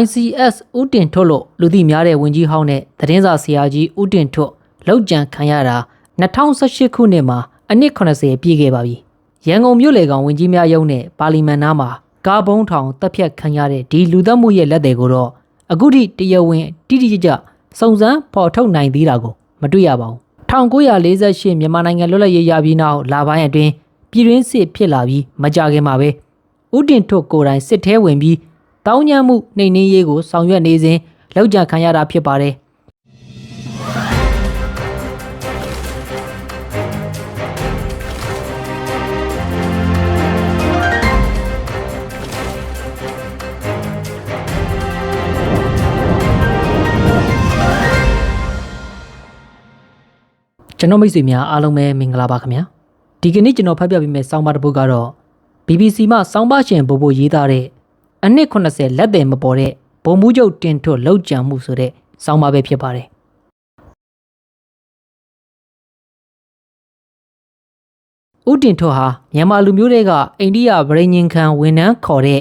ICS ဦးတင်ထွတ်လို့လူသိများတဲ့ဝင်ကြီးဟောင်းနဲ့သတင်းစာဆရာကြီးဦးတင်ထွတ်လောက်ကြံခံရတာ2018ခုနှစ်မှာအနည်း80ပြည့်ခဲ့ပါပြီ။ရန်ကုန်မြို့လေကောင်ဝင်ကြီးများရုံးနဲ့ပါလီမန်နာမှာကားဘုံထောင်တပ်ဖြတ်ခံရတဲ့ဒီလူသက်မှုရဲ့လက်တွေကိုတော့အခုထိတရားဝင်တိတိကျကျစုံစမ်းဖော်ထုတ်နိုင်သေးတာကိုမတွေ့ရပါဘူး။1948မြန်မာနိုင်ငံလွတ်လပ်ရေးရပြီးနောက်လာပိုင်းအတွင်းပြည်တွင်းစစ်ဖြစ်လာပြီးမကြခင်မှာပဲဦးတင်ထွတ်ကိုယ်တိုင်စစ်ထဲဝင်ပြီး တောင်းညမ်းမှုနှိမ်နင်းရေးကိုဆောင်ရွက်နေစဉ်လောက်ကြံခံရတာဖြစ်ပါတယ်။ကျွန်တော်မိတ်ဆွေများအားလုံးပဲမင်္ဂလာပါခင်ဗျာဒီကနေ့ကျွန်တော်ဖတ်ပြပေးမယ့်စောင်းပါတစ်ပုဒ်ကတော့ BBC မှစောင်းပါရှင်ဘိုးဘိုရေးသားတဲ့ အနှစ်80လက်တယ်မပေါ်တဲ့ဘုံမှုချုပ်တင်ထွတ်လောက်ကြံမှုဆိုတဲ့စောင်းပါပဲဖြစ်ပါတယ်ဦးတင်ထွတ်ဟာမြန်မာလူမျိုးတွေကအိန္ဒိယဗရိညင်ခံဝန်ထမ်းခေါ်တဲ့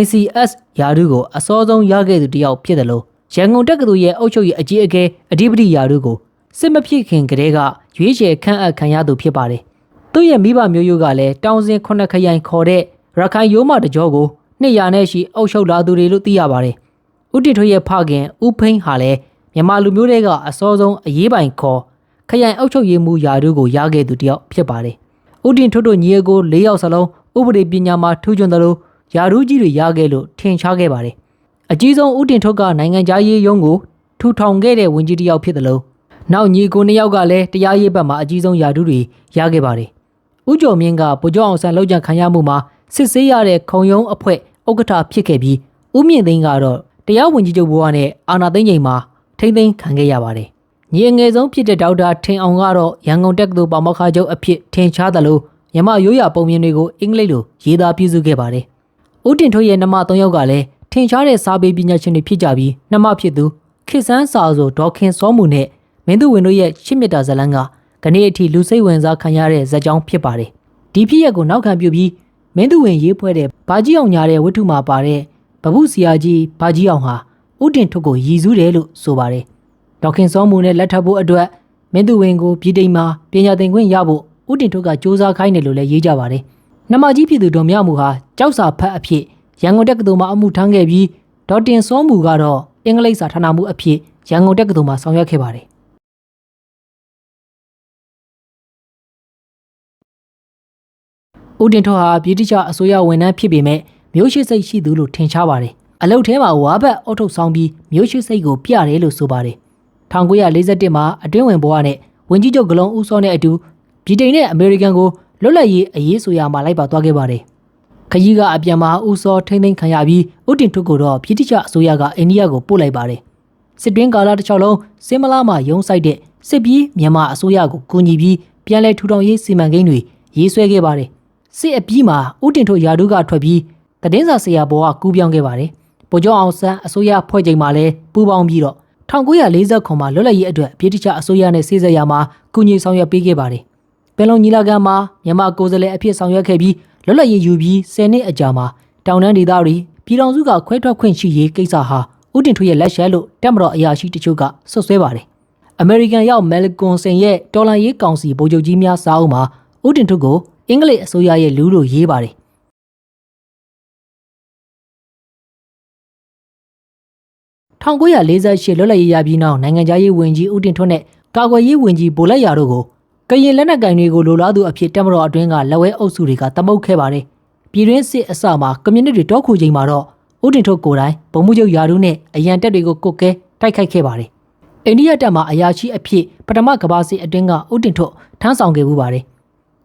ICS ယာရုကိုအစောဆုံးရခဲ့သူတစ်ယောက်ဖြစ်တယ်လို့ရန်ကုန်တက္ကသိုလ်ရဲ့အုပ်ချုပ်ရေးအကြီးအကဲအဓိပတိယာရုကိုစစ်မဖြစ်ခင်ကတည်းကရွေးချယ်ခန့်အပ်ခံရသူဖြစ်ပါတယ်။သူ့ရဲ့မိဘမျိုးရိုးကလည်းတောင်စင်ခုနှစ်ခရိုင်ခေါ်တဲ့ရခိုင်ရိုးမတကြောကို 200နဲ့ရှိအုပ်ချုပ်လာသူတွေလို့သိရပါတယ်။ဦးတင်ထွေးရဲ့ဖခင်ဦးဖိန်းဟာလည်းမြန်မာလူမျိုးတွေကအစောဆုံးအရေးပိုင်ခေါ်ခရိုင်အုပ်ချုပ်ရေးမှူးယာတို့ကိုရခဲ့သူတယောက်ဖြစ်ပါတယ်။ဦးတင်ထွတ်တို့ညီအကို၄ယောက်စလုံးဥပဒေပညာမှာထူးချွန်တယ်လို့ယာရုကြီးတွေရခဲ့လို့ထင်ရှားခဲ့ပါတယ်။အကြီးဆုံးဦးတင်ထွတ်ကနိုင်ငံခြားရေးရုံးကိုထူထောင်ခဲ့တဲ့ဝင်ကြီးတစ်ယောက်ဖြစ်တယ်လို့နောက်ညီကိုနှစ်ယောက်ကလည်းတရားရေးဘက်မှာအကြီးဆုံးယာတုတွေရခဲ့ပါတယ်။ဦးကျော်မြင့်ကဗိုလ်ချုပ်အောင်ဆန်းလောက်ကျန်ခံရမှုမှာ စစ်ဆေးရတဲ့ခုံရုံးအဖွဲ့ဥက္ကဋ္ဌဖြစ်ခဲ့ပြီးဦးမြင့်သိန်းကတော့တရားဝင်ကြီးချုပ်ဘဝနဲ့အာဏာသိမ်းချိန်မှာထိမ့်သိမ်းခံခဲ့ရပါတယ်။ညီအငယ်ဆုံးဖြစ်တဲ့ဒေါက်တာထင်အောင်ကတော့ရန်ကုန်တက္ကသိုလ်ပါမောက္ခချုပ်အဖြစ်ထင်ရှားသလိုမြမရိုးရာပုံမြင်တွေကိုအင်္ဂလိပ်လိုရေးသားပြုစုခဲ့ပါတယ်။ဦးတင်ထွေးရဲ့နှမ၃ယောက်ကလည်းထင်ရှားတဲ့စာပေပညာရှင်တွေဖြစ်ကြပြီးနှမဖြစ်သူခေဆန်းစာဆိုဒေါခင်စောမှုနဲ့မင်းသူဝင်တို့ရဲ့ရှစ်မြတ်တာဇလန်းကကနေ့အထိလူစိတ်ဝင်စားခံရတဲ့ဇာတ်ကြောင်းဖြစ်ပါတယ်။ဒီဖြစ်ရက်ကိုနောက်ခံပြုပြီး မင်းသူဝင်ရေးဖွဲ့တဲ့ဘာကြီးအောင်ညာတဲ့ဝတ္ထုမှာပါတဲ့ဗဗုစီယာကြီးဘာကြီးအောင်ဟာဥတင်ထုပ်ကိုရည်စူးတယ်လို့ဆိုပါတယ်။ဒေါခင်စောမှုနဲ့လက်ထပ်ဖို့အတွက်မင်းသူဝင်ကိုပြည်တိမ်မှာပညာသင်ခွင့်ရဖို့ဥတင်ထုပ်ကစ조사ခိုင်းတယ်လို့လည်းရေးကြပါတယ်။နမကြီးပြည်သူတော်မြမှုဟာကြောက်စာဖတ်အဖြစ်ရန်ကုန်တက္ကသိုလ်မှာအမှုထမ်းခဲ့ပြီးဒေါက်တင်စောမှုကတော့အင်္ဂလိပ်စာဌာနမှုအဖြစ်ရန်ကုန်တက္ကသိုလ်မှာဆောင်ရွက်ခဲ့ပါတယ်။ ဦးတင်ထွန်းဟာပြည်တိကျအစိုးရဝန်ထမ်းဖြစ်ပေမဲ့မျိုးရှိစိတ်ရှိသူလို့ထင်ရှားပါတယ်။အလုတ်ထဲမှာဝါဘတ်အုတ်ထုတ်ဆောင်ပြီးမျိုးရှိစိတ်ကိုပြတယ်လို့ဆိုပါတယ်။1941မှာအတွင်းဝင်ဘဝနဲ့ဝင်ကြီးချုပ်ဂလုံးဦးစောနဲ့အတူဗြိတိန်နဲ့အမေရိကန်ကိုလွတ်လပ်ရေးအရေးဆိုရမှာလိုက်ပါသွားခဲ့ပါတယ်။ခကြီးကအပြန်မှာဦးစောထိမ့်သိမ်းခံရပြီးဦးတင်ထွတ်ကိုတော့ပြည်တိကျအစိုးရကအိန္ဒိယကိုပို့လိုက်ပါတယ်။စစ်တွင်းကာလတစ်လျှောက်လုံးစင်မလာမှာရုံးဆိုင်တဲ့စစ်ပြီးမြန်မာအစိုးရကိုကူညီပြီးပြန်လည်ထူထောင်ရေးစီမံကိန်းတွေရေးဆွဲခဲ့ပါတယ်။ စစ်အပြီးမှာဦးတင်ထွတ်ယာဒုကထွက်ပြီးတည်င်းစာဆရာဘောကကူးပြောင်းခဲ့ပါတယ်။ဗိုလ်ချုပ်အောင်ဆန်းအစိုးရဖွဲ့ချိန်မှာလည်းပူးပေါင်းပြီးတော့1940ခုမှာလွတ်လပ်ရေးအတွက်ပြည်တိကျအစိုးရနဲ့စိစက်ရမှာကူညီဆောင်ရွက်ပေးခဲ့ပါတယ်။ပင်လုံညီလာခံမှာမြန်မာကိုယ်စားလှယ်အဖြစ်ဆောင်ရွက်ခဲ့ပြီးလွတ်လပ်ရေးယူပြီး10နှစ်အကြာမှာတောင်တန်းဒေသတွေပြည်တော်စုကခွဲထွက်ခွင့်ရှိရေးကိစ္စဟာဥတင်ထွေရဲ့လက်ချက်လို့တက်မတော်အရာရှိတချို့ကဆွဆွဲပါတယ်။အမေရိကန်ရောက်မဲလကွန်ဆင်ရဲ့တော်လန်ရေးကောင်စီဗိုလ်ချုပ်ကြီးများစာအုပ်မှာဥတင်ထွတ်ကို အင်္ဂလိပ်အစိုးရရဲ့လူလို့ရေးပါတယ်။1948လွတ်လပ်ရေးရပြီးနောက်နိုင်ငံခြားရေးဝန်ကြီးဦးတင်ထွန်းနဲ့ကာကွယ်ရေးဝန်ကြီးဗိုလ်လက်ရာတို့ကိုကရင်လက်နက်ကင်တွေကိုလိုလားသူအဖြစ်တက်မတော်အတွင်းကလက်ဝဲအုပ်စုတွေကတမုတ်ခဲ့ပါတယ်။ပြည်တွင်းစစ်အစမှာကွန်မြူနတီတောက်ခုချိန်မှာတော့ဦးတင်ထွန်းကိုယ်တိုင်ဗိုလ်မှူးချုပ်ယာရုနဲ့အရန်တက်တွေကိုကုတ်ကဲတိုက်ခိုက်ခဲ့ပါတယ်။အိန္ဒိယတပ်မှအရာရှိအဖြစ်ပထမကမ္ဘာစစ်အတွင်းကဦးတင်ထွန်းထမ်းဆောင်ခဲ့မှုပါတယ်။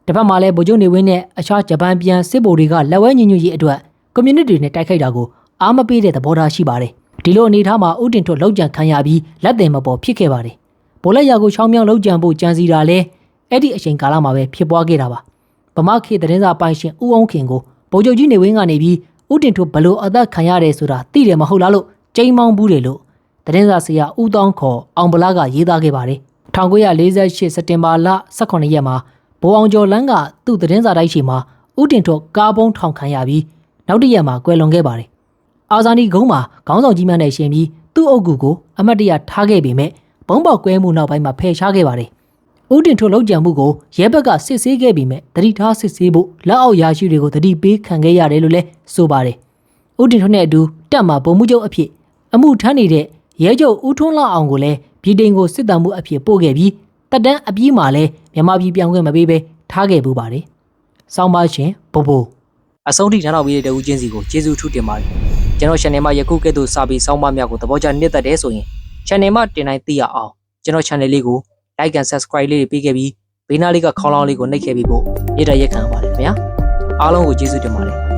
တစ်ဖက်မှာလည်းဗိုလ်ချုပ်နေဝင်းနဲ့အခြားဂျပန်ပြန်စစ်ဗိုလ်တွေကလက်ဝဲညီညွတ်ရေးအတွက်ကွန်မြူနတီနဲ့တိုက်ခိုက်တာကိုအားမပေးတဲ့သဘောထားရှိပါတယ်။ဒီလိုအနေထားမှာဥတင်ထွတ်လောက်ကြံခံရပြီးလက်တင်မပေါ်ဖြစ်ခဲ့ပါတယ်။ဗိုလ်လက်ရာကိုချောင်းမြောင်းလောက်ကြံဖို့ကြံစီတာလဲအဲ့ဒီအချိန်ကာလမှာပဲဖြစ်ပွားခဲ့တာပါ။ဗမာခေသတင်းစာပိုင်ရှင်ဦးအောင်ခင်ကိုဗိုလ်ချုပ်ကြီးနေဝင်းကနေပြီးဥတင်ထွတ်ဘလို့အသက်ခံရတယ်ဆိုတာသိတယ်မဟုတ်လားလို့ကြိမ်းမောင်းဘူးတယ်လို့သတင်းစာဆရာဦးတောင်းခေါ်အောင်ဗလာကရေးသားခဲ့ပါတယ်။1948စက်တင်ဘာလ18ရက်မှာ ဘိုးအောင်ကျော်လန်းကသူ့သတင်းစာတိုက်ရှိမှာဥတင်ထွတ်ကားပုံးထောင်ခံရပြီးနောက်တစ်ရက်မှာကွယ်လွန်ခဲ့ပါတယ်အာဇာနည်ကုန်းမှာခေါင်းဆောင်ကြီးများနဲ့ရှင်ပြီးသူ့အုပ်ကူကိုအမတ်တရထားခဲ့ပေမဲ့ဘုံပေါက်ကွဲမှုနောက်ပိုင်းမှာဖယ်ရှားခဲ့ပါတယ်။ဦးတင်ထွန်းလောက်ကြံမှုကိုရဲဘက်ကစစ်ဆေးခဲ့ပေမဲ့တတိထားစစ်ဆေးဖို့လက်အောက်ရာရှိတွေကိုတတိပေးခံခဲ့ရတယ်လို့လည်းဆိုပါတယ်။ဦးတင်ထွန်းနဲ့အတူတက်မှာပုံမှုချုပ်အဖြစ်အမှုထမ်းနေတဲ့ရဲချုပ်ဦးထွန်းလောက်အောင်ကိုလည်းပြည်တိန်ကိုစစ်တမ်းမှုအဖြစ်ပို့ခဲ့ပြီး တက်တန်းအပြီးမှာလည်းမြန်မာပြည်ပြောင်းခွင့်မပေးဘဲထားခဲ့ပူပါတယ်။စောင်းပါရှင်ဘို့ဘို့အဆုံးထိနားတော်ပြီးတဲ့တဦးချင်းစီကိုကျေးဇူးထူးတင်ပါတယ်ကျွန်တော် channel မှာယခုကဲ့သို့စာပေစောင်းပါများကိုသဘောကျနှစ်သက်တယ်ဆိုရင် channel မှာတင်တိုင်းသိရအောင်ကျွန်တော် channel လေးကို like and subscribe လေးတွေပေးခဲ့ပြီးဘေးနားလေးကခေါင်းလောင်းလေးကိုနှိပ်ခဲ့ပြီးဖို့နေ့တရက်ခံပါတယ်ခင်ဗျာအားလုံးကိုကျေးဇူးတင်ပါတယ်